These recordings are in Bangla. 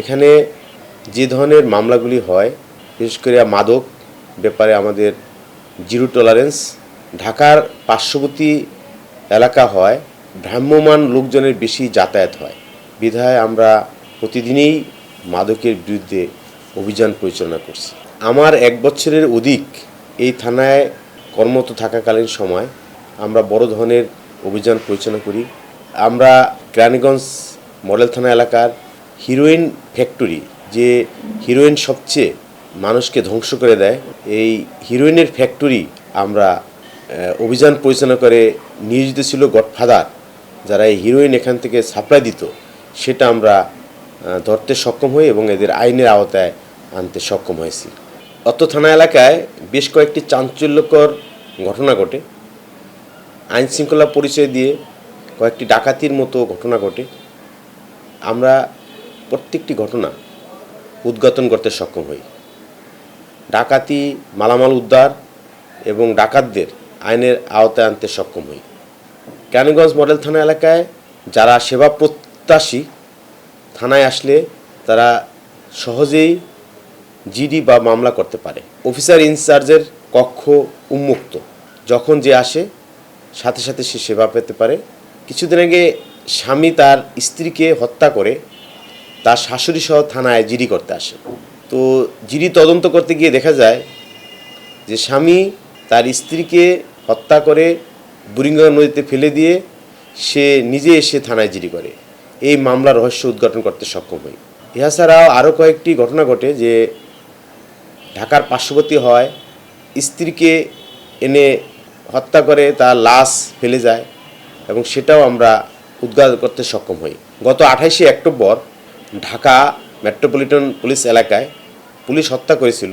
এখানে যে ধরনের মামলাগুলি হয়, বিশেষ করে মাদক ব্যাপারে আমাদের জিরো টলারেন্স, ঢাকার পার্শ্ববর্তী এলাকা হয় ভ্রাম্যমান লোকজনের বেশি যাতায়াত হয়। বিধায় আমরা প্রতিদিনই মাদকের বিরুদ্ধে অভিযান পরিচালনা করছি। আমার এক বছরের অধিক এই থানায় কর্মরত থাকাকালীন সময় আমরা বড় ধরনের অভিযান পরিচালনা করি। আমরা কেরানীগঞ্জ মডেল থানা এলাকার হিরোইন ফ্যাক্টরি, যে হিরোইন সবচেয়ে মানুষকে ধ্বংস করে দেয়, এই হিরোইনের ফ্যাক্টরি আমরা অভিযান পরিচালনা করে নিয়োজিত ছিল গডফাদার, যারা এই হিরোইন এখান থেকে সাপ্লাই দিত, সেটা আমরা ধরতে সক্ষম হই এবং এদের আইনের আওতায় আনতে সক্ষম হয়েছি। অত থানা এলাকায় বেশ কয়েকটি চাঞ্চল্যকর ঘটনা ঘটে। আইন শৃঙ্খলা পরিচয় দিয়ে কয়েকটি ডাকাতির মতো ঘটনা ঘটে। আমরা প্রত্যেকটি ঘটনা উদ্ঘাটন করতে সক্ষম হই। ডাকাতি, মালামাল উদ্ধার এবং ডাকাতদের আইনের আওতায় আনতে সক্ষম হই। কেরানীগঞ্জ মডেল থানা এলাকায় যারা সেবা প্রত্যাশী, থানায় আসলে তারা সহজেই জিডি বা মামলা করতে পারে। অফিসার ইনচার্জের কক্ষ উন্মুক্ত। যখন যে আসে, সাথে সাথে সে সেবা পেতে পারে। কিছুদিন আগে স্বামী তার স্ত্রীকে হত্যা করে তার শাশুড়ি সহ থানায় জিডি করতে আসে। তো জিডি তদন্ত করতে গিয়ে দেখা যায় যে স্বামী তার স্ত্রীকে হত্যা করে বুড়িঙ্গা নদীতে ফেলে দিয়ে সে নিজে এসে থানায় জিডি করে। এই মামলার রহস্য উদ্ঘাটন করতে সক্ষম হই। ইহা ছাড়াও আরও কয়েকটি ঘটনা ঘটে যে ঢাকার পার্শ্ববর্তী হয় স্ত্রীকে এনে হত্যা করে তার লাশ ফেলে যায় এবং সেটাও আমরা উদ্ঘাটন করতে সক্ষম হই। গত আঠাইশে অক্টোবর ঢাকা মেট্রোপলিটন পুলিশ এলাকায় পুলিশ হত্যা করেছিল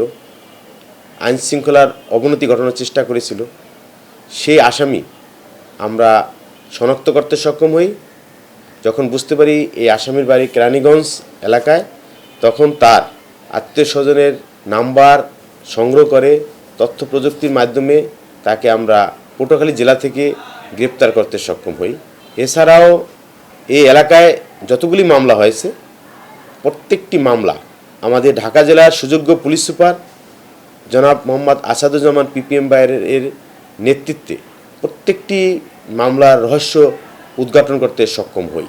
আইন শৃঙ্খলার অবনতি ঘটানোর চেষ্টা করেছিল। সেই আসামি আমরা শনাক্ত করতে সক্ষম হই। যখন বুঝতে পারি এই আসামির বাড়ি কেরানীগঞ্জ এলাকায়, তখন তার আত্মীয় স্বজনের নাম্বার সংগ্রহ করে তথ্য প্রযুক্তির মাধ্যমে তাকে আমরা পটুয়াখালী জেলা থেকে গ্রেপ্তার করতে সক্ষম হই। এছাড়াও এই এলাকায় যতগুলি মামলা হয়েছে প্রত্যেকটি মামলা। আমাদের ঢাকা জেলার সুযোগ্য পুলিশ সুপার জনাব মোহাম্মদ আসাদুজ্জামান পিপিএম বাইরের এর নেতৃত্বে প্রত্যেকটি মামলার রহস্য উদ্ঘাটন করতে সক্ষম হই।